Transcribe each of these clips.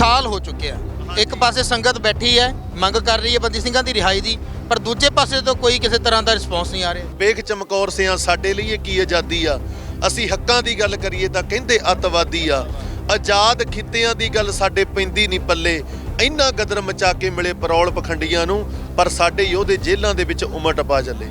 ਸਾਲ ਹੋ ਚੁੱਕਿਆ ਇੱਕ ਪਾਸੇ ਸੰਗਤ ਬੈਠੀ ਹੈ ਮੰਗ ਕਰ ਰਹੀ ਹੈ ਬੰਦੀ ਸਿੰਘਾਂ ਦੀ ਰਿਹਾਈ ਦੀ ਪਰ ਦੂਜੇ ਪਾਸੇ ਤੋਂ ਕੋਈ ਕਿਸੇ ਤਰ੍ਹਾਂ ਦਾ ਰਿਸਪੌਂਸ ਨਹੀਂ ਆ ਰਿਹਾ। ਵੇਖ ਚਮਕੌਰ ਸਿਆਂ ਸਾਡੇ ਲਈ ਇਹ ਕੀ ਆਜ਼ਾਦੀ ਆ? ਅਸੀਂ ਹੱਕਾਂ ਦੀ ਗੱਲ ਕਰੀਏ ਤਾਂ ਕਹਿੰਦੇ ਅੱਤਵਾਦੀ ਆ। ਆਜ਼ਾਦ ਖਿੱਤਿਆਂ ਦੀ ਗੱਲ ਸਾਡੇ ਪੈਂਦੀ ਨਹੀਂ ਪੱਲੇ। ਇੰਨਾ ਗਦਰ ਮਚਾ ਕੇ ਮਿਲੇ ਪਰੌਲ ਪਖੰਡੀਆਂ ਨੂੰ ਪਰ ਸਾਡੇ ਯੋਧੇ ਜੇਲ੍ਹਾਂ ਦੇ ਵਿੱਚ ਉਮਟ ਪਾ ਚੱਲੇ।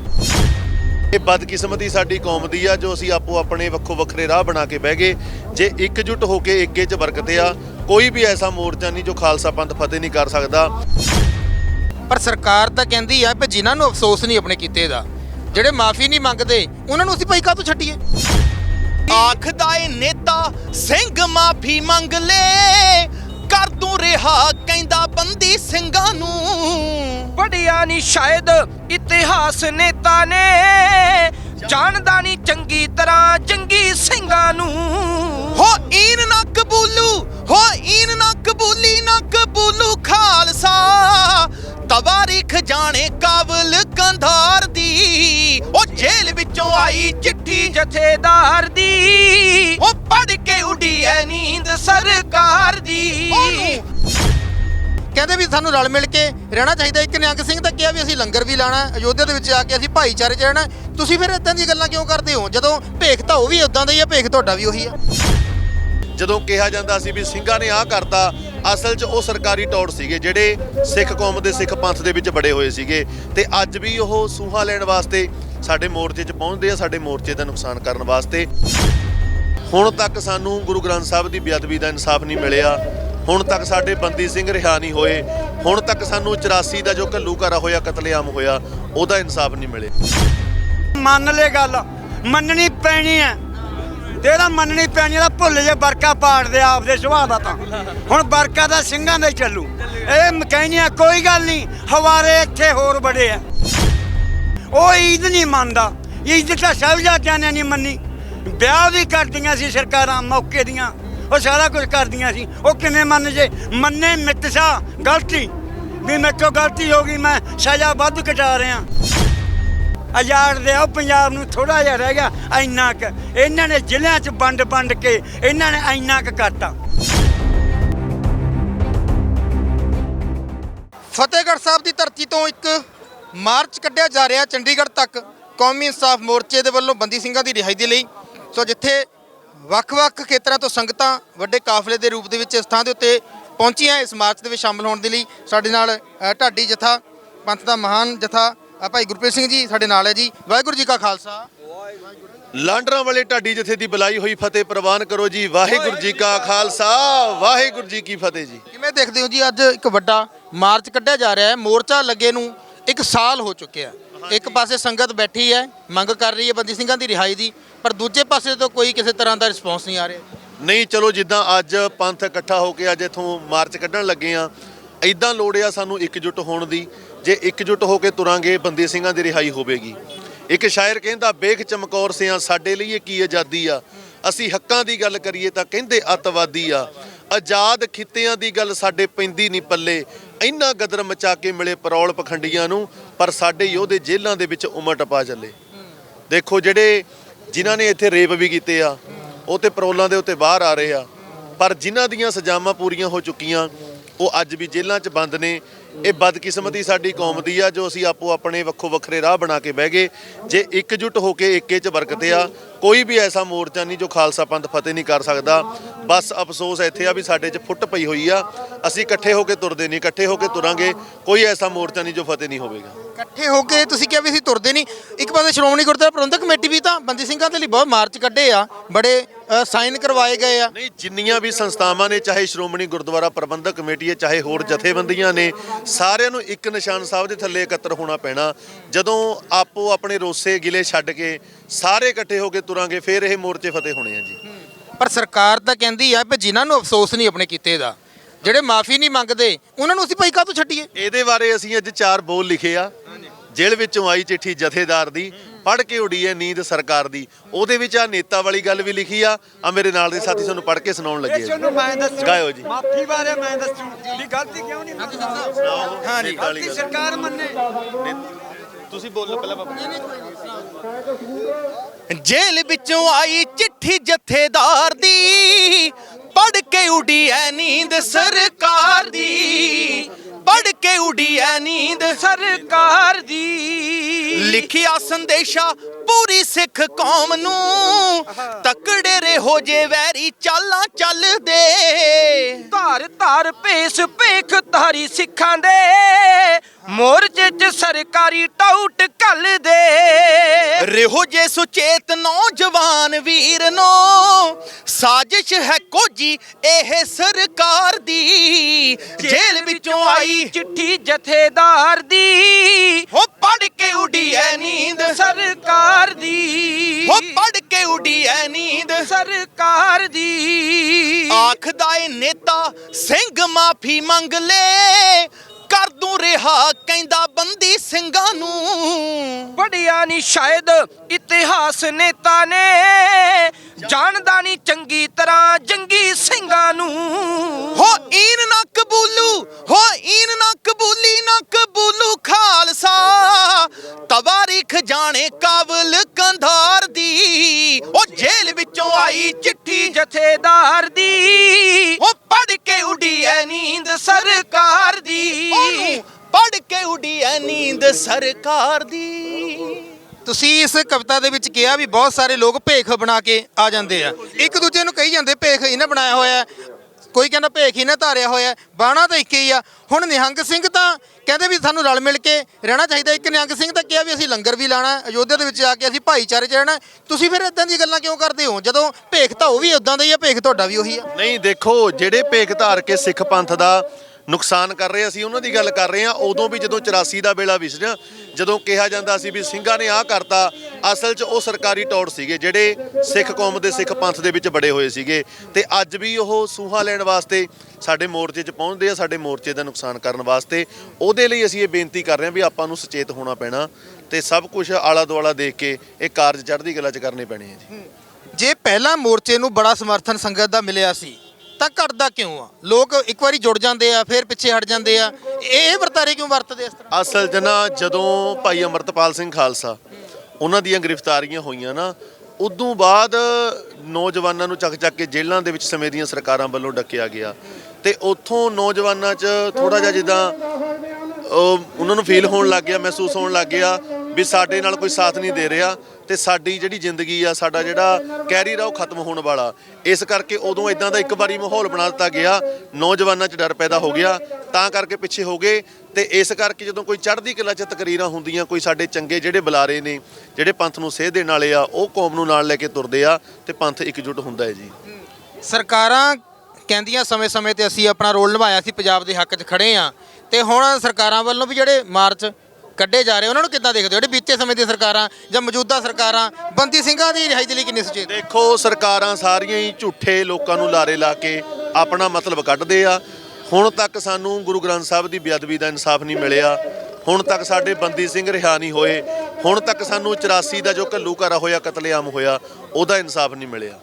ਇਹ ਬਦਕਿਸਮਤੀ ਸਾਡੀ ਕੌਮ ਦੀ ਆ ਜੋ ਅਸੀਂ ਆਪੋ ਆਪਣੇ ਵੱਖੋ ਵੱਖਰੇ ਰਾਹ ਬਣਾ ਕੇ ਬਹਿ ਗਏ। ਜੇ ਇਕਜੁੱਟ ਹੋ ਕੇ ਏਕੇ 'ਚ ਬਰਕਤ ਆ ਕੋਈ ਵੀ ਐਸਾ ਮੋਰਚਾ ਨਹੀਂ ਜੋ ਖਾਲਸਾ ਪੰਥ ਫਤਿਹ ਨਹੀਂ ਕਰ ਸਕਦਾ। ਪਰ ਸਰਕਾਰ ਤਾਂ ਕਹਿੰਦੀ ਆ ਕਿ ਜਿਨ੍ਹਾਂ ਨੂੰ ਅਫਸੋਸ ਨਹੀਂ ਆਪਣੇ ਕੀਤੇ ਦਾ ਜਿਹੜੇ ਮਾਫੀ ਨਹੀਂ ਮੰਗਦੇ ਉਹਨਾਂ ਨੂੰ ਅਸੀਂ ਭਾਈ ਕਾਹਤੋਂ ਛੱਡੀਏ? ਆਖਦਾ ਏ ਨੇਤਾ ਸਿੰਘ ਮਾਫੀ ਮੰਗ ਲੈ। ਕਰ ਦੂੰ ਰਿਹਾ ਕਹਿੰਦਾ ਬੰਦੀ ਸਿੰਘਾਂ ਨੂੰ। ਪੜਿਆ ਨਹੀਂ ਸ਼ਾਇਦ ਇਤਿਹਾਸ ਨੇਤਾ ਨੇ ਜਾਣਦਾ ਨਹੀਂ ਚੰਗੀ ਤਰ੍ਹਾਂ ਜੰਗੀ ਸਿੰਘਾਂ ਨੂੰ। ਹੋ ਈਨ ਨਾ ਕਬੂਲੂ ਹੋ ਈਨ ਨਾ ਕਬੂਲੀ ਨਾ ਕਬੂਲੂ ਖਾਲਸਾ। ਤਵਾਰੀਖ ਜਾਣੇ ਕਾਬਲ ਕੰਧਾਰ ਦੀ ਉਹ ਜੇਲ੍ਹ ਵਿੱਚੋਂ ਆਈ ਚਿੱਠੀ ਜਥੇਦਾਰ ਦੀ। ਉਹ ਪੜ ਕੇ ਉੱਡੀ ਐ ਨੀਂਦ ਸਰਕਾਰ ਦੀ। ਕਹਿੰਦੇ ਵੀ ਸਾਨੂੰ ਰਲ ਮਿਲ ਕੇ ਰਹਿਣਾ ਚਾਹੀਦਾ। ਇੱਕ ਨਿਹੰਗ ਸਿੰਘ ਤਾਂ ਕਿਹਾ ਵੀ ਅਸੀਂ ਲੰਗਰ ਵੀ ਲਾਣਾ, ਅਯੋਧਿਆ ਦੇ ਵਿੱਚ ਜਾ ਕੇ ਅਸੀਂ ਭਾਈਚਾਰੇ 'ਚ ਰਹਿਣਾ। ਤੁਸੀਂ ਫਿਰ ਇਦਾਂ ਦੀਆਂ ਗੱਲਾਂ ਕਿਉਂ ਕਰਦੇ ਹੋ? ਜਦੋਂ ਭੇਖ ਤਾਂ ਉਹ ਵੀ ਉਦਾਂ ਦਾ ਹੀ ਆ, ਭੇਖ ਤੁਹਾਡਾ ਵੀ ਉਹੀ ਆ। ਜਦੋਂ ਕਿਹਾ ਜਾਂਦਾ ਸੀ ਵੀ ਸਿੰਘਾਂ ਨੇ ਆਹ ਕਰਤਾ, ਅਸਲ 'ਚ ਉਹ ਸਰਕਾਰੀ ਟੌੜ ਸੀਗੇ ਜਿਹੜੇ ਸਿੱਖ ਕੌਮ ਦੇ ਸਿੱਖ ਪੰਥ ਦੇ ਵਿੱਚ ਬੜੇ ਹੋਏ ਸੀਗੇ। ਤੇ ਅੱਜ ਵੀ ਉਹ ਸੂਹਾ ਲੈਣ ਵਾਸਤੇ ਸਾਡੇ ਮੋਰਚੇ 'ਚ ਪਹੁੰਚਦੇ ਆ, ਸਾਡੇ ਮੋਰਚੇ ਦਾ ਨੁਕਸਾਨ ਕਰਨ ਵਾਸਤੇ। ਹੁਣ ਤੱਕ ਸਾਨੂੰ ਗੁਰੂ ਗ੍ਰੰਥ ਸਾਹਿਬ ਦੀ ਬੇਅਦਬੀ ਦਾ ਇਨਸਾਫ ਨਹੀਂ ਮਿਲਿਆ। ਹੁਣ ਤੱਕ ਸਾਡੇ ਬੰਦੀ ਸਿੰਘ ਰਿਹਾ ਨਹੀਂ ਹੋਏ, ਹੁਣ ਤੱਕ ਸਾਨੂੰ 84 ਦਾ ਜੋ ਘੱਲੂਘਾਰਾ ਹੋਇਆ, ਕਤਲੇਆਮ ਹੋਇਆ, ਉਹਦਾ ਇਨਸਾਫ ਨਹੀਂ ਮਿਲਿਆ। ਮੰਨ ਲੈ ਗੱਲ, ਮੰਨਣੀ ਪੈਣੀ ਐ ਤੇਰਾ ਮੰਨਣੀ ਪੈਣੀ ਦਾ ਭੁੱਲ ਜੇ ਬਰਕਾ ਪਾੜਦੇ ਆਪਦੇ ਸੁਭਾਅ ਦਾ ਤਾਂ। ਹੁਣ ਵਰਕਾ ਦਾ ਸਿੰਘਾਂ ਦਾ ਚੱਲੂ। ਇਹ ਮਕੈਨੀਆਂ ਕੋਈ ਗੱਲ ਨਹੀਂ, ਹਵਾਰੇ ਇੱਥੇ ਹੋਰ ਬੜੇ ਆ। ਉਹ ਈਦ ਨਹੀਂ ਮੰਨਦਾ। ਈਦ ਤਾਂ ਸਾਹਿਬਜ਼ਾਦਿਆਂ ਨੇ ਨਹੀਂ ਮੰਨੀ। ਵਿਆਹ ਵੀ ਕਰਦੀਆਂ ਸੀ ਸਰਕਾਰਾਂ ਮੌਕੇ ਦੀਆਂ। ਉਹ ਸਾਰਾ ਕੁਝ ਕਰਦੀਆਂ ਸੀ। ਉਹ ਕਿਵੇਂ ਮੰਨ ਜੇ? ਮੰਨੇ ਮਿੱਤਸਾ ਗਲਤੀ। ਵੀ ਮੇਰੇ ਗਲਤੀ ਹੋ ਗਈ, ਮੈਂ ਸਜ਼ਾ ਵੱਧ ਕਟਾ ਰਿਹਾ। ਆਜ਼ਾਦ ਦੇ ਉਹ ਪੰਜਾਬ ਨੂੰ ਥੋੜਾ ਜਿਹਾ ਰਹਿ ਗਿਆ, ਇੰਨਾ ਕੁ। ਇਹਨਾਂ ਨੇ ਜ਼ਿਲ੍ਹਿਆਂ 'ਚ ਵੰਡ ਵੰਡ ਕੇ ਇਹਨਾਂ ਨੇ ਇੰਨਾ ਕੁ ਕਰਤਾ। ਫਤਿਹਗੜ੍ਹ ਸਾਹਿਬ ਦੀ ਧਰਤੀ ਤੋਂ ਇੱਕ ਮਾਰਚ ਕੱਢਿਆ ਜਾ ਰਿਹਾ ਚੰਡੀਗੜ੍ਹ ਤੱਕ ਕੌਮੀ ਇਨਸਾਫ ਮੋਰਚੇ ਦੇ ਵੱਲੋਂ ਬੰਦੀ ਸਿੰਘਾਂ ਦੀ ਰਿਹਾਈ ਦੇ ਲਈ। ਸੋ ਜਿੱਥੇ ਵੱਖ-ਵੱਖ ਖੇਤਰਾਂ ਤੋਂ ਸੰਗਤਾਂ ਵੱਡੇ ਕਾਫਲੇ ਦੇ ਰੂਪ ਦੇ ਵਿੱਚ ਇਸ ਥਾਂ ਦੇ ਉੱਤੇ ਪਹੁੰਚੀਆਂ ਇਸ ਮਾਰਚ ਦੇ ਵਿੱਚ ਸ਼ਾਮਲ ਹੋਣ ਦੇ ਲਈ। ਸਾਡੇ ਨਾਲ ਢਾਡੀ ਜਥਾ ਪੰਥ ਦਾ ਮਹਾਨ ਜਥਾ ਭਾਈ ਗੁਰਪ੍ਰੀਤ ਸਿੰਘ ਜੀ ਸਾਡੇ ਨਾਲ ਹੈ ਜੀ। ਵਾਹਿਗੁਰੂ ਜੀ ਕਾ ਖਾਲਸਾ। ਲਾਂਡਰਾਂ ਵਾਲੇ ਢਾਡੀ ਜਥੇ ਦੀ ਬੁਲਾਈ ਹੋਈ ਫਤਿਹ ਪ੍ਰਵਾਨ ਕਰੋ ਜੀ। ਵਾਹਿਗੁਰੂ ਜੀ ਕਾ ਖਾਲਸਾ ਵਾਹਿਗੁਰੂ ਜੀ ਕੀ ਫਤਿਹ ਜੀ। ਕਿਵੇਂ ਦੇਖਦੇ ਹੋ ਜੀ ਅੱਜ ਇੱਕ ਵੱਡਾ ਮਾਰਚ ਕੱਢਿਆ ਜਾ ਰਿਹਾ ਹੈ? ਮੋਰਚਾ ਲੱਗੇ ਨੂੰ ਇੱਕ ਸਾਲ ਹੋ ਚੁੱਕਿਆ। ਇੱਕ ਪਾਸੇ ਸੰਗਤ ਬੈਠੀ ਹੈ ਮੰਗ ਕਰ ਰਹੀ ਹੈ ਬੰਦੀ ਸਿੰਘਾਂ ਦੀ ਰਿਹਾਈ ਦੀ ਪਰ ਦੂਜੇ ਪਾਸੇ ਤੋਂ ਕੋਈ ਕਿਸੇ ਤਰ੍ਹਾਂ ਦਾ ਰਿਸਪੌਂਸ ਨਹੀਂ ਆ ਰਿਹਾ। ਨਹੀਂ ਚਲੋ ਜਿੱਦਾਂ ਅੱਜ ਪੰਥ ਇਕੱਠਾ ਹੋ ਕੇ ਅੱਜ ਇਥੋਂ ਮਾਰਚ ਕੱਢਣ ਲੱਗੇ ਆ ਐਦਾਂ ਲੋੜ ਆ ਸਾਨੂੰ ਇਕਜੁੱਟ ਹੋਣ ਦੀ। ਜੇ ਇਕਜੁੱਟ ਹੋ ਕੇ ਤੁਰਾਂਗੇ ਬੰਦੀ ਸਿੰਘਾਂ ਦੀ ਰਿਹਾਈ ਹੋਵੇਗੀ। ਇੱਕ ਸ਼ਾਇਰ ਕਹਿੰਦਾ ਵੇਖ ਚਮਕੌਰ ਸਿਆਂ ਸਾਡੇ ਲਈ ਇਹ ਕੀ ਆਜ਼ਾਦੀ ਆ? ਅਸੀਂ ਹੱਕਾਂ ਦੀ ਗੱਲ ਕਰੀਏ ਤਾਂ ਕਹਿੰਦੇ ਅੱਤਵਾਦੀ ਆ। ਆਜ਼ਾਦ ਖਿੱਤਿਆਂ ਦੀ ਗੱਲ ਸਾਡੇ ਪੈਂਦੀ ਨਹੀਂ ਪੱਲੇ। ਇੰਨਾ ਗਦਰ ਮਚਾ ਕੇ ਮਿਲੇ ਪਰੌਲ ਪਖੰਡੀਆਂ ਨੂੰ, ਪਰ ਸਾਡੇ ਯੋਧੇ ਜੇਲ੍ਹਾਂ ਦੇ ਵਿੱਚ ਉਮਰ ਪਾ ਚੱਲੇ। ਦੇਖੋ ਜਿਹੜੇ ਜਿਨ੍ਹਾਂ ਨੇ ਇੱਥੇ ਰੇਪ ਵੀ ਕੀਤੇ ਆ, ਉਹ ਤੇ ਪਰੋਲਾਂ ਦੇ ਉੱਤੇ ਬਾਹਰ ਆ ਰਹੇ ਆ, ਪਰ ਜਿਨ੍ਹਾਂ ਦੀਆਂ ਸਜ਼ਾਵਾਂ ਪੂਰੀਆਂ ਹੋ ਚੁੱਕੀਆਂ, ਉਹ ਅੱਜ ਵੀ ਜੇਲ੍ਹਾਂ 'ਚ ਬੰਦ ਨੇ। ਇਹ ਬਦਕਿਸਮਤੀ ਸਾਡੀ ਕੌਮ ਦੀ ਆ ਜੋ ਅਸੀਂ ਆਪੋ ਆਪਣੇ ਵੱਖੋ ਵੱਖਰੇ ਰਾਹ ਬਣਾ ਕੇ ਬਹਿ ਗਏ। ਜੇ ਇਕਜੁੱਟ ਹੋ ਕੇ ਏਕੇ 'ਚ ਬਰਕਤ ਆ ਕੋਈ ਵੀ ਐਸਾ ਮੋਰਚਾ ਨਹੀਂ ਜੋ ਖਾਲਸਾ ਪੰਥ ਫਤਿਹ ਨਹੀਂ ਕਰ ਸਕਦਾ। ਬਸ ਅਫਸੋਸ ਇੱਥੇ ਆ ਵੀ ਸਾਡੇ 'ਚ ਫੁੱਟ ਪਈ ਹੋਈ ਆ। ਅਸੀਂ ਇਕੱਠੇ ਹੋ ਕੇ ਤੁਰਦੇ ਨਹੀਂ ਇਕੱਠੇ ਹੋ ਕੇ ਤੁਰਾਂਗੇ ਕੋਈ ਐਸਾ ਮੋਰਚਾ ਨਹੀਂ ਜੋ ਫਤਿਹ ਨਹੀਂ ਹੋਵੇਗਾ। ਇਕੱਠੇ ਹੋ ਕੇ ਤੁਸੀਂ ਕਿਹਾ ਵੀ ਅਸੀਂ ਤੁਰਦੇ ਨਹੀਂ। ਇੱਕ ਪਾਸੇ ਸ਼੍ਰੋਮਣੀ ਗੁਰਦੁਆਰਾ ਪ੍ਰਬੰਧਕ ਕਮੇਟੀ ਵੀ ਤਾਂ ਬੰਦੀ ਸਿੰਘਾਂ ਦੇ ਲਈ ਬਹੁਤ ਮਾਰਚ ਕੱਢੇ ਆ ਬੜੇ ਸਾਈਨ ਕਰਵਾਏ ਗਏ ਆ। ਨਹੀਂ ਜਿੰਨੀਆਂ ਵੀ ਸੰਸਥਾਵਾਂ ਨੇ ਚਾਹੇ ਸ਼੍ਰੋਮਣੀ ਗੁਰਦੁਆਰਾ ਪ੍ਰਬੰਧਕ ਕਮੇਟੀ ਹੈ ਚਾਹੇ ਹੋਰ ਜਥੇਬੰਦੀਆਂ ਨੇ ਸਾਰਿਆਂ ਨੂੰ ਇੱਕ ਨਿਸ਼ਾਨ ਸਾਹਿਬ ਦੇ ਥੱਲੇ ਇਕੱਤਰ ਹੋਣਾ ਪੈਣਾ। ਜਦੋਂ ਆਪੋ ਆਪਣੇ ਰੋਸੇ ਗਿਲੇ ਛੱਡ ਕੇ ਸਾਰੇ ਇਕੱਠੇ ਹੋ ਕੇ ਤੁਰਾਂਗੇ ਫਿਰ ਇਹ ਮੋਰਚੇ ਫਤਿਹ ਹੋਣੇ ਆ ਜੀ। ਪਰ ਸਰਕਾਰ ਤਾਂ ਕਹਿੰਦੀ ਆ ਕਿ ਜਿਨ੍ਹਾਂ ਨੂੰ ਅਫਸੋਸ ਨਹੀਂ ਆਪਣੇ ਕੀਤੇ ਦਾ ਜਿਹੜੇ ਮਾਫੀ ਨਹੀਂ ਮੰਗਦੇ ਉਹਨਾਂ ਨੂੰ ਅਸੀਂ ਭਾਈ ਕਾਹਤੋਂ ਛੱਡੀਏ? ਇਹਦੇ ਬਾਰੇ ਅਸੀਂ ਅੱਜ ਚਾਰ ਬੋਲ ਲਿਖੇ ਆ। ਜੇਲ੍ਹ ਵਿੱਚੋਂ ਆਈ ਚਿੱਠੀ ਜਥੇਦਾਰ ਦੀ। ਪੜ ਕੇ ਉਡੀ ਹੈ ਨੀਂਦ ਸਰਕਾਰ ਦੀ। ਉਹਦੇ ਵਿੱਚ ਆ ਨੇਤਾ ਵਾਲੀ ਗੱਲ ਵੀ ਲਿਖੀ ਆ। ਆ ਮੇਰੇ ਨਾਲ ਦੇ ਸਾਥੀ ਤੁਹਾਨੂੰ ਪੜ੍ਹ ਕੇ ਸੁਣਾਉਣ ਲੱਗੇ ਆ। ਮੈਂ ਦੱਸੂ ਗਾਇਓ ਜੀ। ਮਾਫੀ ਬਾਰੇ ਮੈਂ ਦੱਸੂ। ਦੀ ਗਲਤੀ ਕਿਉਂ ਨਹੀਂ ਮੰਨਦਾ? ਸੁਣਾਓ ਹਾਂ ਜੀ। ਗਲਤੀ ਸਰਕਾਰ ਮੰਨੇ। ਤੁਸੀਂ ਬੋਲੋ ਪਹਿਲਾਂ ਬਾਬਾ ਜੇਲ੍ਹ ਵਿੱਚੋਂ ਆਈ ਚਿੱਠੀ ਜਥੇਦਾਰ ਦੀ। ਪੜ ਕੇ ਉਡੀ ਐ ਨੀਂਦ ਸਰਕਾਰ ਦੀ। ਪੜ ਕੇ ਉਡੀ ਐ ਨੀਂਦ ਸਰਕਾਰ ਦੀ। ਲਿਖਿਆ ਸੰਦੇਸ਼ਾ ਪੂਰੀ ਸਿੱਖ ਕੌਮ ਨੂੰ। ਤਕੜੇ ਰਹੋ ਜੇ ਵੈਰੀ ਚਾਲਾਂ ਚੱਲਦੇ। ਭਾਰਤ ਧਾਰ ਭੇਸ ਭੇਖ ਧਾਰੀ ਸਿੱਖਾਂ ਦੇ ਮੋਰਚੇ 'ਚ ਸਰਕਾਰੀ ਟਾਊਟ ਕੱਲ ਦੇ। ਰਹੋ ਜੇ ਸੁਚੇਤ ਨੌਜਵਾਨ ਵੀਰ ਨੂੰ ਸਾਜ਼ਿਸ਼ ਹੈ ਕੋਜੀ ਇਹ ਸਰਕਾਰ ਦੀ। ਜੇਲ੍ਹ ਵਿੱਚੋਂ ਆਈ ਚਿੱਠੀ ਜਥੇਦਾਰ ਦੀ। ਹੋ ਪੜ ਕੇ ਉਡੀ ਐ ਨੀਂਦ। ਸਰਕਾਰ ਦੀ। ਹੋ ਪੜ ਕੇ ਉਡੀ ਐ ਨੀਂਦ। ਸਰਕਾਰ ਦੀ। ਆਖਦਾ ਏ ਨੇਤਾ ਸਿੰਘ ਮਾਫੀ ਮੰਗ ਲੈ। ਕਰ ਦੂੰ ਰਿਹਾ ਕਹਿੰਦਾ ਬੰਦੀ ਸਿੰਘਾਂ ਨੂੰ। ਪੜਿਆ ਨਹੀਂ ਸ਼ਾਇਦ ਇਤਿਹਾਸ ਨੇਤਾ ਨੇ ਜਾਣਦਾ ਨਹੀਂ ਚੰਗੀ ਤਰ੍ਹਾਂ ਜੰਗੀ ਸਿੰਘਾਂ ਨੂੰ। ਹੋ ਈਨ ਨਾ ਕਬੂਲੂ ਹੋ ਈਨ ਨਾ ਕਬੂਲੀ ਨਾ ਕਬੂਲੂ ਖਾਲਸਾ। ਤਵਾਰੀਖ ਜਾਣੇ ਕਾਬਲ ਕੰਧਾਰ ਦੀ ਉਹ ਜੇਲ੍ਹ ਵਿੱਚੋਂ ਆਈ ਚਿੱਠੀ ਜਥੇਦਾਰ ਦੀ। ਸਰਕਾਰ ਦੀ ਤੁਸੀਂ ਇਸ ਕਵਿਤਾ ਦੇ ਵਿੱਚ ਕਿਹਾ ਵੀ ਬਹੁਤ ਸਾਰੇ ਲੋਕ ਭੇਖ ਬਣਾ ਕੇ ਆ ਜਾਂਦੇ ਆ ਇੱਕ ਦੂਜੇ ਨੂੰ ਕਹੀ ਜਾਂਦੇ ਭੇਖ ਇਹਨੇ ਬਣਾਇਆ ਹੋਇਆ। ਕੋਈ ਕਹਿੰਦਾ ਭੇਖ ਇਹਨੇ ਧਾਰਿਆ ਹੋਇਆ। ਬਾਣਾ ਤਾਂ ਇੱਕ ਹੀ ਆ ਹੁਣ ਨਿਹੰਗ ਸਿੰਘ ਤਾਂ ਕਹਿੰਦੇ ਵੀ ਸਾਨੂੰ ਰਲ ਮਿਲ ਕੇ ਰਹਿਣਾ ਚਾਹੀਦਾ ਇੱਕ ਨਿਹੰਗ ਸਿੰਘ ਤਾਂ ਕਿਹਾ ਵੀ ਅਸੀਂ ਲੰਗਰ ਵੀ ਲਾਣਾ ਹੈ, ਅਯੋਧਿਆ ਦੇ ਵਿੱਚ ਆ ਕੇ ਅਸੀਂ ਭਾਈਚਾਰੇ 'ਚ ਰਹਿਣਾ। ਤੁਸੀਂ ਫਿਰ ਇਦਾਂ ਦੀਆਂ ਗੱਲਾਂ ਕਿਉਂ ਕਰਦੇ ਹੋ ਜਦੋਂ ਭੇਖ ਤਾਂ ਉਹ ਵੀ ਉਦਾਂ ਦਾ ਹੀ ਆ ਭੇਖ ਤੁਹਾਡਾ ਵੀ ਉਹੀ ਆ ਨਹੀਂ ਦੇਖੋ ਜਿਹੜੇ ਭੇਖ ਧਾਰ ਕੇ ਸਿੱਖ ਪੰਥ ਦਾ ਨੁਕਸਾਨ ਕਰ ਰਹੇ ਅਸੀਂ ਉਹਨਾਂ ਦੀ ਗੱਲ ਕਰ ਰਹੇ ਹਾਂ ਉਦੋਂ ਵੀ ਜਦੋਂ 84 ਦਾ ਵੇਲਾ ਵਿਸਰਿਆ ਜਦੋਂ ਕਿਹਾ ਜਾਂਦਾ ਸੀ ਵੀ ਸਿੰਘਾਂ ਨੇ ਆਹ ਕਰਤਾ, ਅਸਲ 'ਚ ਉਹ ਸਰਕਾਰੀ ਟੌੜ ਸੀਗੇ, ਜਿਹੜੇ ਸਿੱਖ ਕੌਮ ਦੇ ਸਿੱਖ ਪੰਥ ਦੇ ਵਿੱਚ ਬੜੇ ਹੋਏ ਸੀਗੇ। ਤੇ ਅੱਜ ਵੀ ਉਹ ਸੂਹਾ ਲੈਣ ਵਾਸਤੇ ਸਾਡੇ ਮੋਰਚੇ 'ਚ ਪਹੁੰਚਦੇ ਆ, ਸਾਡੇ ਮੋਰਚੇ ਦਾ ਨੁਕਸਾਨ ਕਰਨ ਵਾਸਤੇ। ਉਹਦੇ ਲਈ ਅਸੀਂ ਇਹ ਬੇਨਤੀ ਕਰ ਰਹੇ ਹਾਂ ਵੀ ਆਪਾਂ ਨੂੰ ਸੁਚੇਤ ਹੋਣਾ ਪੈਣਾ ਤੇ ਸਭ ਕੁਝ ਆਲਾ ਦੁਆਲਾ ਦੇਖ ਕੇ ਇਹ ਕਾਰਜ ਚੜ੍ਹਦੀ ਕਲਾ 'ਚ ਕਰਨੇ ਪੈਣੇ ਆ ਜੀ। ਜੇ ਪਹਿਲਾਂ ਮੋਰਚੇ ਨੂੰ ਬੜਾ ਸਮਰਥਨ ਸੰਗਤ ਦਾ ਮਿਲਿਆ ਸੀ ਤਾਂ ਘਟਦਾ ਕਿਉਂ ਆ? ਲੋਕ ਇੱਕ ਵਾਰੀ ਜੁੜ ਜਾਂਦੇ ਆ, ਫਿਰ ਪਿੱਛੇ ਹਟ ਜਾਂਦੇ ਆ। ਇਹ ਇਹ ਵਰਤਾਰੇ ਕਿਉਂ ਵਰਤਦੇ ਇਸ ਤਰ੍ਹਾਂ? ਅਸਲ 'ਚ ਜਦੋਂ ਭਾਈ ਅਮਰਤਪਾਲ ਸਿੰਘ ਖਾਲਸਾ ਉਹਨਾਂ ਦੀਆਂ ਗ੍ਰਿਫਤਾਰੀਆਂ ਹੋਈਆਂ ਨਾ, ਉਦੋਂ ਬਾਅਦ ਨੌਜਵਾਨਾਂ ਨੂੰ ਚੱਕ ਚੱਕ ਕੇ ਜੇਲ੍ਹਾਂ ਦੇ ਵਿੱਚ ਸਮੇਂ ਦੀਆਂ ਸਰਕਾਰਾਂ ਵੱਲੋਂ ਡੱਕਿਆ ਗਿਆ। ਤੇ ਉੱਥੋਂ ਨੌਜਵਾਨਾਂ 'ਚ ਥੋੜਾ ਜਿਹਾ ਜਿੱਦਾਂ ਉਹ ਉਹਨਾਂ ਨੂੰ ਫੀਲ ਹੋਣ ਲੱਗ ਗਿਆ, ਮਹਿਸੂਸ ਹੋਣ ਲੱਗ ਗਿਆ ਵੀ ਸਾਡੇ ਨਾਲ ਕੋਈ ਸਾਥ ਨਹੀਂ ਦੇ ਰਿਹਾ ਤੇ ਸਾਡੀ ਜਿਹੜੀ ਜ਼ਿੰਦਗੀ ਆ, ਸਾਡਾ ਜਿਹੜਾ ਕੈਰੀਅਰ ਆ, ਉਹ ਖਤਮ ਹੋਣ ਵਾਲਾ। ਇਸ ਕਰਕੇ ਉਦੋਂ ਇਦਾਂ ਦਾ ਇੱਕ ਵਾਰੀ ਮਾਹੌਲ ਬਣਾ ਦਿੱਤਾ ਗਿਆ, ਨੌਜਵਾਨਾਂ 'ਚ ਡਰ ਪੈਦਾ ਹੋ ਗਿਆ। ਤਾਂ ਕਰਕੇ ਪਿੱਛੇ ਹੋ ਗਏ ਤੇ ਇਸ ਕਰਕੇ ਜਦੋਂ ਕੋਈ ਚੜ੍ਹਦੀ ਕਲਾ 'ਚ ਤਕਰੀਰਾਂ ਹੁੰਦੀਆਂ, ਕੋਈ ਸਾਡੇ ਚੰਗੇ ਜਿਹੜੇ ਬੁਲਾਰੇ ਨੇ, ਜਿਹੜੇ ਪੰਥ ਨੂੰ ਸੇਧ ਦੇਣ ਵਾਲੇ ਆ, ਉਹ ਕੌਮ ਨੂੰ ਨਾਲ ਲੈ ਕੇ ਤੁਰਦੇ ਆ ਤੇ ਪੰਥ ਇਕਜੁੱਟ ਹੁੰਦਾ ਹੈ ਜੀ। ਸਰਕਾਰਾਂ ਕਹਿੰਦੀਆਂ ਸਮੇਂ-ਸਮੇਂ ਤੇ ਅਸੀਂ ਆਪਣਾ ਰੋਲ ਨਿਭਾਇਆ ਸੀ, ਪੰਜਾਬ ਦੇ ਹੱਕ 'ਚ ਖੜੇ ਆ। ਤੇ ਹੁਣ ਸਰਕਾਰਾਂ ਵੱਲੋਂ ਵੀ ਜਿਹੜੇ ਮਾਰਚ ਕੱਢੇ ਜਾ ਰਹੇ ਉਹਨਾਂ ਨੂੰ ਕਿੱਦਾਂ ਦੇਖਦੇ ਹੋ? ਜਿਹੜੇ ਬੀਤੇ ਸਮੇਂ ਦੀਆਂ ਸਰਕਾਰਾਂ ਜਾਂ ਮੌਜੂਦਾ ਸਰਕਾਰਾਂ ਬੰਦੀ ਸਿੰਘਾਂ ਦੀ ਰਿਹਾਈ ਦੇ ਲਈ ਕਿੰਨੀ ਸੁਚੇਤ ਦੇਖੋ ਸਰਕਾਰਾਂ ਸਾਰੀਆਂ ਹੀ ਝੂਠੇ ਲੋਕਾਂ ਨੂੰ ਲਾਰੇ ਲਾ ਕੇ ਆਪਣਾ ਮਤਲਬ ਕੱਢਦੇ ਆ। ਹੁਣ ਤੱਕ ਸਾਨੂੰ ਗੁਰੂ ਗ੍ਰੰਥ ਸਾਹਿਬ ਦੀ ਬੇਅਦਬੀ ਦਾ ਇਨਸਾਫ ਨਹੀਂ ਮਿਲਿਆ। ਹੁਣ ਤੱਕ ਸਾਡੇ ਬੰਦੀ ਸਿੰਘ ਰਿਹਾ ਨਹੀਂ ਹੋਏ। ਹੁਣ ਤੱਕ ਸਾਨੂੰ 84 ਦਾ ਜੋ ਘੱਲੂਘਾਰਾ ਹੋਇਆ ਕਤਲੇਆਮ ਹੋਇਆ ਉਹਦਾ ਇਨਸਾਫ ਨਹੀਂ ਮਿਲਿਆ।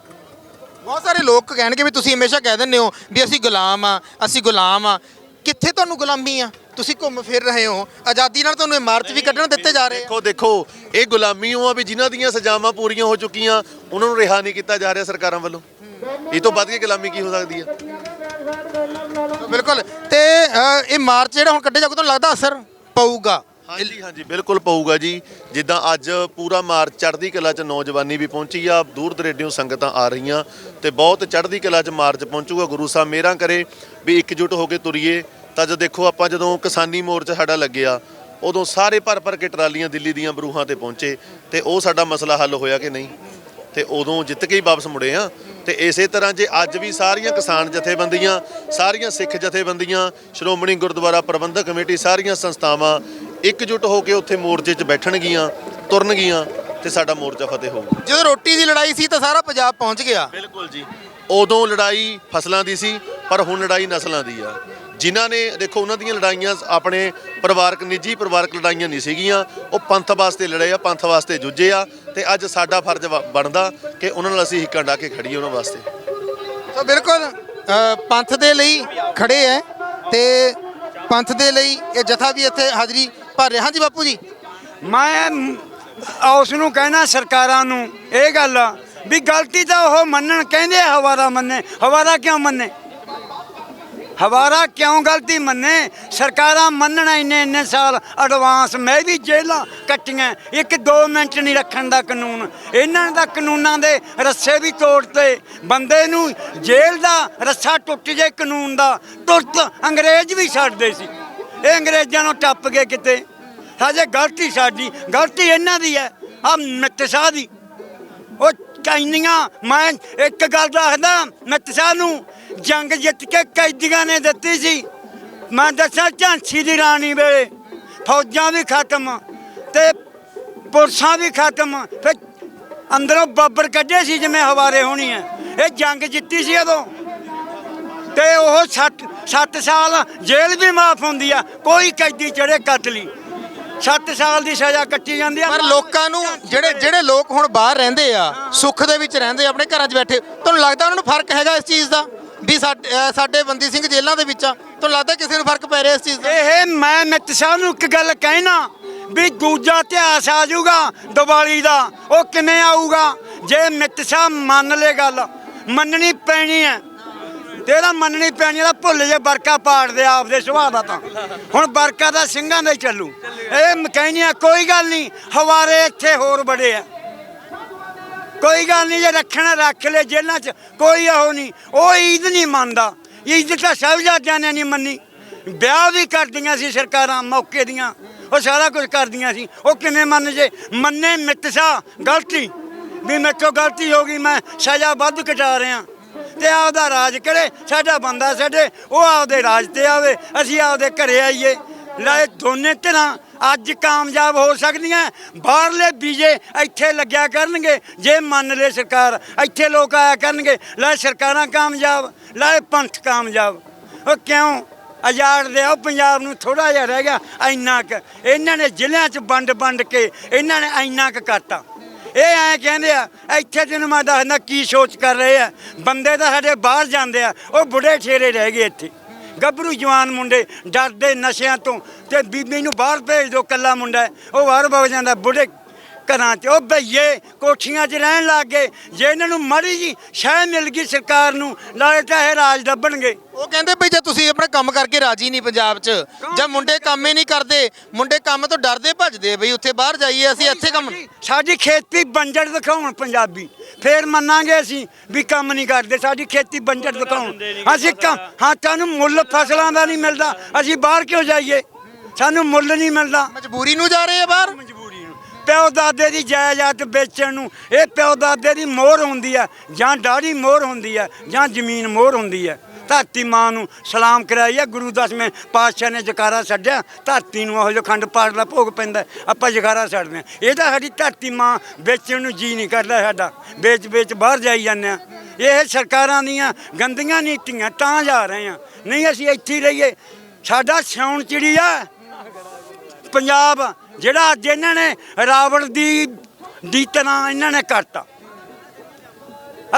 ਬਹੁਤ ਸਾਰੇ ਲੋਕ ਕਹਿਣਗੇ ਵੀ ਤੁਸੀਂ ਹਮੇਸ਼ਾ ਕਹਿ ਦਿੰਦੇ ਹੋ ਵੀ ਅਸੀਂ ਗੁਲਾਮ ਆ ਅਸੀਂ ਗੁਲਾਮ ਆ। ਕਿੱਥੇ ਤੁਹਾਨੂੰ ਗੁਲਾਮੀ ਆ? ਤੁਸੀਂ ਘੁੰਮ ਫਿਰ ਰਹੇ ਹੋ ਆਜ਼ਾਦੀ ਨਾਲ ਤੁਹਾਨੂੰ ਇਮਾਰਤ ਵੀ ਕੱਢਣ ਦਿੱਤੇ ਜਾ ਰਹੇ ਆ। ਦੇਖੋ ਦੇਖੋ ਇਹ ਗੁਲਾਮੀ ਉਹ ਆ ਵੀ ਜਿਨ੍ਹਾਂ ਦੀਆਂ ਸਜ਼ਾਵਾਂ ਪੂਰੀਆਂ ਹੋ ਚੁੱਕੀਆਂ ਉਹਨਾਂ ਨੂੰ ਰਿਹਾ ਨਹੀਂ ਕੀਤਾ ਜਾ ਰਿਹਾ ਸਰਕਾਰਾਂ ਵੱਲੋਂ। ਇਹ ਤੋਂ ਵੱਧ ਕੇ ਗੁਲਾਮੀ ਕੀ ਹੋ ਸਕਦੀ ਹੈ? ਬਿਲਕੁਲ ਤੇ ਅ, ਇਹ ਮਾਰਚ ਜਿਹੜਾ ਹੁਣ ਕੱਢਿਆ ਜਾਊਗਾ ਤੁਹਾਨੂੰ ਲੱਗਦਾ ਅਸਰ ਪਊਗਾ? ਹਾਂਜੀ ਹਾਂਜੀ ਬਿਲਕੁਲ ਪਊਗਾ ਜੀ। ਜਿੱਦਾਂ ਅੱਜ ਪੂਰਾ ਮਾਰਚ ਚੜ੍ਹਦੀ ਕਲਾ 'ਚ ਨੌਜਵਾਨੀ ਵੀ ਪਹੁੰਚੀ ਆ ਦੂਰ ਦਰੇਡਿਓਂ ਸੰਗਤਾਂ ਆ ਰਹੀਆਂ ਤੇ ਬਹੁਤ ਚੜ੍ਹਦੀ ਕਲਾ 'ਚ ਮਾਰਚ ਪਹੁੰਚੂਗਾ। ਗੁਰੂ ਸਾਹਿਬ ਮਿਹਰਾਂ ਕਰੇ ਵੀ ਇਕਜੁੱਟ ਹੋ ਕੇ ਤੁਰੀਏ ਤਾਂ ਜਦ ਦੇਖੋ ਆਪਾਂ ਜਦੋਂ ਕਿਸਾਨੀ ਮੋਰਚਾ ਸਾਡਾ ਲੱਗਿਆ ਉਦੋਂ ਸਾਰੇ ਭਰ ਭਰ ਕੇ ਟਰਾਲੀਆਂ ਦਿੱਲੀ ਦੀਆਂ ਬਰੂਹਾਂ ਤੇ ਪਹੁੰਚੇ ਤੇ ਉਹ ਸਾਡਾ ਮਸਲਾ ਹੱਲ ਹੋਇਆ ਕਿ ਨਹੀਂ? ਤੇ ਉਦੋਂ ਜਿੱਤ ਕੇ ਹੀ ਵਾਪਸ ਮੁੜੇ ਆ ਤੇ ਇਸੇ ਤਰ੍ਹਾਂ ਜੇ ਅੱਜ ਵੀ ਸਾਰੀਆਂ ਕਿਸਾਨ ਜਥੇਬੰਦੀਆਂ ਸਾਰੀਆਂ ਸਿੱਖ ਜਥੇਬੰਦੀਆਂ ਸ਼੍ਰੋਮਣੀ ਗੁਰਦੁਆਰਾ ਪ੍ਰਬੰਧਕ ਕਮੇਟੀ ਸਾਰੀਆਂ ਸੰਸਥਾਵਾਂ ਇਕਜੁੱਟ ਹੋ ਕੇ ਉੱਥੇ ਮੋਰਚੇ 'ਚ ਬੈਠਣਗੀਆਂ ਤੁਰਨਗੀਆਂ ਤੇ ਸਾਡਾ ਮੋਰਚਾ ਫਤਿਹ ਹੋਊਗਾ। ਜਦੋਂ ਰੋਟੀ ਦੀ ਲੜਾਈ ਸੀ ਤਾਂ ਸਾਰਾ ਪੰਜਾਬ ਪਹੁੰਚ ਗਿਆ। ਬਿਲਕੁਲ ਜੀ। ਉਦੋਂ ਲੜਾਈ ਫਸਲਾਂ ਦੀ ਸੀ ਪਰ ਹੁਣ ਲੜਾਈ ਨਸਲਾਂ ਦੀ ਆ। ਜਿਨ੍ਹਾਂ ਨੇ ਦੇਖੋ ਉਹਨਾਂ ਦੀਆਂ ਲੜਾਈਆਂ ਆਪਣੇ ਪਰਿਵਾਰਕ ਨਿੱਜੀ ਪਰਿਵਾਰਕ ਲੜਾਈਆਂ ਨਹੀਂ ਸੀਗੀਆਂ। ਉਹ ਪੰਥ ਵਾਸਤੇ ਲੜੇ ਆ ਪੰਥ ਵਾਸਤੇ ਜੂਝੇ ਆ ਤੇ ਅੱਜ ਸਾਡਾ ਫਰਜ਼ ਬਣਦਾ ਕਿ ਉਹਨਾਂ ਨਾਲ ਅਸੀਂ ਹਿੱਕਾਂ ਡਾ ਕੇ ਖੜੀਏ ਉਹਨਾਂ ਵਾਸਤੇ। ਸੋ ਬਿਲਕੁਲ ਪੰਥ ਦੇ ਲਈ ਖੜੇ ਹੈ ਤੇ ਪੰਥ ਦੇ ਲਈ ਇਹ ਜਥਾ ਵੀ ਇੱਥੇ ਹਾਜ਼ਰੀ ਭਰ ਰਿਹਾ। ਹਾਂਜੀ ਬਾਪੂ ਜੀ। ਮੈਂ ਉਸ ਨੂੰ ਕਹਿਣਾ ਸਰਕਾਰਾਂ ਨੂੰ ਇਹ ਗੱਲ ਵੀ ਗਲਤੀ ਤਾਂ ਉਹ ਮੰਨਣ ਕਹਿੰਦੇ ਹਵਾਰਾ ਮੰਨੇ ਹਵਾਰਾ ਕਿਉਂ ਮੰਨੇ? ਹਵਾਰਾ ਕਿਉਂ ਗਲਤੀ ਮੰਨੇ? ਸਰਕਾਰਾਂ ਮੰਨਣਾ ਇੰਨੇ ਇੰਨੇ ਸਾਲ ਐਡਵਾਂਸ ਮੈਂ ਵੀ ਜੇਲਾਂ ਕੱਟੀਆਂ, ਇੱਕ 2 ਮਿੰਟ ਨਹੀਂ ਰੱਖਣ ਦਾ ਕਾਨੂੰਨ। ਇਹਨਾਂ ਦਾ ਕਾਨੂੰਨਾਂ ਦੇ ਰੱਸੇ ਵੀ ਤੋੜਤੇ। ਬੰਦੇ ਨੂੰ ਜੇਲ੍ਹ ਦਾ ਰੱਸਾ ਟੁੱਟ ਜੇ ਕਾਨੂੰਨ ਦਾ, ਤੁਰਤ ਅੰਗਰੇਜ਼ ਵੀ ਛੱਡਦੇ ਸੀ। ਇਹ ਅੰਗਰੇਜ਼ਾਂ ਨੂੰ ਟੱਪ ਗਏ ਕਿਤੇ। ਹਜੇ ਗਲਤੀ ਸਾਡੀ, ਗਲਤੀ ਇਹਨਾਂ ਦੀ ਹੈ। ਆ ਮਿੱਤਸ਼ਾਹ ਦੀ। ਉਹ ਕਹਿੰਦੀਆਂ, ਮੈਂ ਇੱਕ ਗੱਲ ਦੱਸਦਾ ਮਿੱਤਸ਼ਾਹ ਨੂੰ ਜੰਗ ਜਿੱਤ ਕੇ ਕੈਦੀਆਂ ਨੇ ਦਿੱਤੀ ਸੀ। ਮੈਂ ਦੱਸਾਂ ਝਾਂਸੀ ਦੀ ਰਾਣੀ ਵੇਲੇ ਫੌਜਾਂ ਵੀ ਖਤਮ, ਤੇ ਪੁਰਸਾਂ ਵੀ ਖਤਮ, ਫਿਰ ਅੰਦਰੋਂ ਬਾਬਰ ਕੱਢੇ ਸੀ ਜਿਵੇਂ ਹਵਾਰੇ ਹੋਣੀ ਹੈ। ਇਹ ਜੰਗ ਜਿੱਤੀ ਸੀ ਉਦੋਂ। ਤੇ ਉਹ 7 7 ਸਾਲ ਜੇਲ੍ਹ ਵੀ ਮਾਫ ਹੁੰਦੀ ਆ, ਕੋਈ ਕੈਦੀ ਚੜੇ ਕਤਲੀ 7 ਸਾਲ ਦੀ ਸਜ਼ਾ ਕੱਟੀ ਜਾਂਦੀ ਆ। ਪਰ ਲੋਕਾਂ ਨੂੰ ਜਿਹੜੇ ਜਿਹੜੇ ਲੋਕ ਹੁਣ ਬਾਹਰ ਰਹਿੰਦੇ ਆ, ਸੁੱਖ ਦੇ ਵਿੱਚ ਰਹਿੰਦੇ ਆਪਣੇ ਘਰਾਂ 'ਚ ਬੈਠੇ, ਤੁਹਾਨੂੰ ਲੱਗਦਾ ਉਹਨਾਂ ਨੂੰ ਫ਼ਰਕ ਹੈਗਾ ਇਸ ਚੀਜ਼ ਦਾ? ਵੀ ਸਾਡੇ ਸਾਡੇ ਬੰਦੀ ਸਿੰਘ ਜੇਲ੍ਹਾਂ ਦੇ ਵਿੱਚ ਆ। ਤੁਹਾਨੂੰ ਲੱਗਦਾ ਕਿਸੇ ਨੂੰ ਫ਼ਰਕ ਪੈ ਰਿਹਾ ਇਸ ਚੀਜ਼ ਦਾ? ਇਹ ਮੈਂ ਮਿੱਤ ਸ਼ਾਹ ਨੂੰ ਇੱਕ ਗੱਲ ਕਹਿਣਾ ਵੀ ਦੂਜਾ ਇਤਿਹਾਸ ਆ ਜਾਊਗਾ ਦੀਵਾਲੀ ਦਾ, ਉਹ ਕਿਵੇਂ ਆਊਗਾ? ਜੇ ਮਿੱਤ ਸ਼ਾਹ ਮੰਨ ਲੈ ਗੱਲ, ਮੰਨਣੀ ਪੈਣੀ ਹੈ। ਤੇਰਾ ਮੰਨਣੀ ਪੈਣੀ ਦਾ ਭੁੱਲ ਜੇ ਵਰਕਾ ਪਾੜਦੇ ਆਪਦੇ ਸੁਭਾਅ ਦਾ ਤਾਂ। ਹੁਣ ਵਰਕਾ ਦਾ ਸਿੰਘਾਂ ਦਾ ਚੱਲੂ। ਇਹ ਮਕੈਨੀਆਂ ਕੋਈ ਗੱਲ ਨਹੀਂ, ਹਵਾਰੇ ਇੱਥੇ ਹੋਰ ਬੜੇ ਆ। ਕੋਈ ਗੱਲ ਨਹੀਂ, ਜੇ ਰੱਖਣਾ ਰੱਖ ਲੈ ਜੇਲ੍ਹਾਂ 'ਚ, ਕੋਈ ਉਹ ਨਹੀਂ। ਉਹ ਈਦ ਨਹੀਂ ਮੰਨਦਾ। ਈਦ ਤਾਂ ਸਾਹਿਬਜ਼ਾਦਿਆਂ ਨੇ ਨਹੀਂ ਮੰਨੀ। ਵਿਆਹ ਵੀ ਕਰਦੀਆਂ ਸੀ ਸਰਕਾਰਾਂ ਮੌਕੇ ਦੀਆਂ। ਉਹ ਸਾਰਾ ਕੁਝ ਕਰਦੀਆਂ ਸੀ। ਉਹ ਕਿਵੇਂ ਮੰਨ ਜੇ? ਮੰਨੇ ਮਿੱਤਸਾ ਗਲਤੀ। ਵੀ ਮੇਥੋਂ ਗਲਤੀ ਹੋ ਗਈ, ਮੈਂ ਸਜ਼ਾ ਵੱਧ ਕਟਾ ਰਿਹਾ। ਤੇ ਆਪਦਾ ਰਾਜ ਕਰੇ, ਸਾਡਾ ਬੰਦਾ ਸਾਡੇ ਉਹ ਆਪਦੇ ਰਾਜ ਤੇ ਆਵੇ, ਅਸੀਂ ਆਪਦੇ ਘਰੇ ਆਈਏ। ਲੈ ਦੋਨੇ ਧਿਰਾਂ ਅੱਜ ਕਾਮਯਾਬ ਹੋ ਸਕਦੀਆਂ। ਬਾਹਰਲੇ ਬੀਜੇ ਇੱਥੇ ਲੱਗਿਆ ਕਰਨਗੇ, ਜੇ ਮੰਨ ਲੈ ਸਰਕਾਰ। ਇੱਥੇ ਲੋਕ ਆਇਆ ਕਰਨਗੇ, ਲੈ ਸਰਕਾਰਾਂ ਕਾਮਯਾਬ, ਲੈ ਪੰਥ ਕਾਮਯਾਬ। ਉਹ ਕਿਉਂ? ਆਜ਼ਾਦ ਦੇ ਉਹ ਪੰਜਾਬ ਨੂੰ ਥੋੜਾ ਜਿਹਾ ਰਹਿ ਗਿਆ, ਇੰਨਾ ਕੁ। ਇਹਨਾਂ ਨੇ ਜ਼ਿਲ੍ਹਿਆਂ 'ਚ ਵੰਡ ਵੰਡ ਕੇ ਇਹਨਾਂ ਨੇ ਇੰਨਾ ਕੁ ਕਰਤਾ। ਇਹ ਐ ਕਹਿੰਦੇ ਆ, ਇੱਥੇ ਤੈਨੂੰ ਮੈਂ ਦੱਸਦਾ ਕੀ ਸੋਚ ਕਰ ਰਹੇ ਆ। ਬੰਦੇ ਤਾਂ ਸਾਡੇ ਬਾਹਰ ਜਾਂਦੇ ਆ, ਉਹ ਬੁੜੇ ਠੇਰੇ ਰਹਿ ਗਏ ਇੱਥੇ। ਗੱਭਰੂ ਜਵਾਨ ਮੁੰਡੇ ਡਰਦੇ ਨਸ਼ਿਆਂ ਤੋਂ ਤੇ ਬੀਬੀ ਨੂੰ ਬਾਹਰ ਭੇਜ ਦੋ ਕੱਲਾ ਮੁੰਡਾ। ਉਹ ਬਾਹਰ ਵਗ ਜਾਂਦਾ, ਬੁੱਢੇ ਘਰਾਂ 'ਚ। ਉਹ ਭਈਏ ਕੋਠੀਆਂ 'ਚ ਰਹਿਣ ਲੱਗ ਗਏ। ਜੇ ਇਹਨਾਂ ਨੂੰ ਮੜੀ ਜੀ ਸ਼ਹਿ ਮਿਲ ਗਈ ਸਰਕਾਰ ਨੂੰ ਨਾਲੇ ਤਾਂ ਇਹ ਰਾਜ ਦੱਬਣਗੇ ਉਹ ਕਹਿੰਦੇ ਭਈ ਜੇ ਤੁਸੀਂ ਆਪਣਾ ਕੰਮ ਕਰਕੇ ਰਾਜੀ ਨਹੀਂ ਪੰਜਾਬ 'ਚ ਜਾਂ ਮੁੰਡੇ ਕੰਮ ਹੀ ਨਹੀਂ ਕਰਦੇ ਮੁੰਡੇ ਕੰਮ ਤੋਂ ਡਰਦੇ ਭੱਜਦੇ ਬਈ ਉੱਥੇ ਬਾਹਰ ਜਾਈਏ ਅਸੀਂ ਇੱਥੇ ਕੰਮ ਸਾਡੀ- ਖੇਤੀ ਬੰਜਰ ਦਿਖਾਉਣ ਪੰਜਾਬੀ। ਫੇਰ ਮੰਨਾਂਗੇ ਅਸੀਂ ਵੀ ਕੰਮ ਨਹੀਂ ਕਰਦੇ ਸਾਡੀ ਖੇਤੀ ਬੰਜਰ ਦਿਖਾਉਣ। ਅਸੀਂ ਕੰਮ ਹਾਂ ਸਾਨੂੰ ਮੁੱਲ ਫਸਲਾਂ ਦਾ ਨਹੀਂ ਮਿਲਦਾ। ਅਸੀਂ ਬਾਹਰ ਕਿਉਂ ਜਾਈਏ? ਸਾਨੂੰ ਮੁੱਲ ਨਹੀਂ ਮਿਲਦਾ। ਮਜਬੂਰੀ ਨੂੰ ਜਾ ਰਹੇ ਆ ਬਾਹਰ? ਨੂੰ ਪਿਓ ਦਾਦੇ ਦੀ ਜਾਇਦਾਦ ਵੇਚਣ ਨੂੰ, ਇਹ ਪਿਓ ਦਾਦੇ ਦੀ ਮੋਹਰ ਹੁੰਦੀ ਹੈ, ਜਾਂ ਡਾੜੀ ਮੋਹਰ ਹੁੰਦੀ ਹੈ, ਜਾਂ ਜ਼ਮੀਨ ਮੋਹਰ ਹੁੰਦੀ ਹੈ। ਧਰਤੀ ਮਾਂ ਨੂੰ ਸਲਾਮ ਕਰਾਈਆ ਗੁਰੂ ਦਸਵੇਂ ਪਾਤਸ਼ਾਹ ਨੇ ਜਕਾਰਾ ਛੱਡਿਆ, ਧਰਤੀ ਨੂੰ ਉਹ ਜੋ ਖੰਡ ਪਾਠ ਦਾ ਭੋਗ ਪੈਂਦਾ ਆਪਾਂ ਜਕਾਰਾ ਛੱਡਦੇ ਹਾਂ। ਇਹ ਤਾਂ ਸਾਡੀ ਧਰਤੀ ਮਾਂ ਵੇਚਣ ਨੂੰ ਜੀ ਨਹੀਂ ਕਰਦਾ ਸਾਡਾ, ਵੇਚ ਵੇਚ ਬਾਹਰ ਜਾਈ ਜਾਂਦੇ ਆ ਇਹ ਸਰਕਾਰਾਂ ਦੀਆਂ ਗੰਦੀਆਂ ਨੀਤੀਆਂ ਤਾਂ ਜਾ ਰਹੇ ਆ ਨਹੀਂ, ਅਸੀਂ ਇੱਥੇ ਰਹੀਏ। ਸਾਡਾ ਸਿਉਣ ਚਿੜੀ ਆ। ਪੰਜਾਬ ਜਿਹੜਾ ਅੱਜ ਇਹਨਾਂ ਨੇ ਰਾਵਣ ਦੀ ਦੀ ਤਰ੍ਹਾਂ ਇਹਨਾਂ ਨੇ ਕਰਤਾ।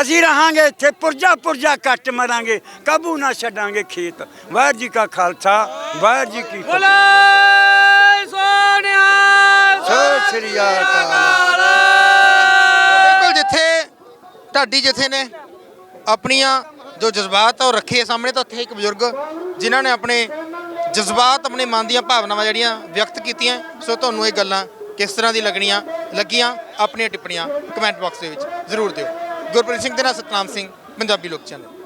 ਅਸੀਂ ਰਹਾਂਗੇ ਇੱਥੇ ਪੁਰਜਾ ਪੁਰਜਾ ਕੱਟ ਮਰਾਂਗੇ ਕਬੂ ਨਾ ਛੱਡਾਂਗੇ ਖੇਤ। ਵਾਹਿਗੁਰੂ ਜੀ ਕਾ ਖਾਲਸਾ ਵਾਹਿਗੁਰੂ ਜੀ ਕੀ ਫਤਿਹ। ਸਤਿ ਸ੍ਰੀ ਅਕਾਲ। ਬਿਲਕੁਲ ਜਿੱਥੇ ਢਾਡੀ ਜਥੇ ਨੇ ਆਪਣੀਆਂ ਜੋ ਜਜ਼ਬਾਤ ਆ ਉਹ ਰੱਖੇ ਸਾਹਮਣੇ ਤਾਂ ਉੱਥੇ ਇੱਕ ਬਜ਼ੁਰਗ ਜਿਨ੍ਹਾਂ ਨੇ ਆਪਣੇ ਜਜ਼ਬਾਤ ਆਪਣੇ ਮਨ ਦੀਆਂ ਭਾਵਨਾਵਾਂ ਜਿਹੜੀਆਂ ਵਿਅਕਤ ਕੀਤੀਆਂ ਸੋ ਤੁਹਾਨੂੰ ਇਹ ਗੱਲਾਂ ਕਿਸ ਤਰ੍ਹਾਂ ਦੀ ਲੱਗਣੀਆਂ, ਲੱਗੀਆਂ ਆਪਣੀਆਂ ਟਿੱਪਣੀਆਂ ਕਮੈਂਟ ਬਾਕਸ ਦੇ ਵਿੱਚ ਜ਼ਰੂਰ ਦਿਓ। ਗੁਰਪ੍ਰੀਤ ਸਿੰਘ ਦੇ ਨਾਲ ਸਤਨਾਮ ਸਿੰਘ, ਪੰਜਾਬੀ ਲੋਕ ਚੈਨਲ।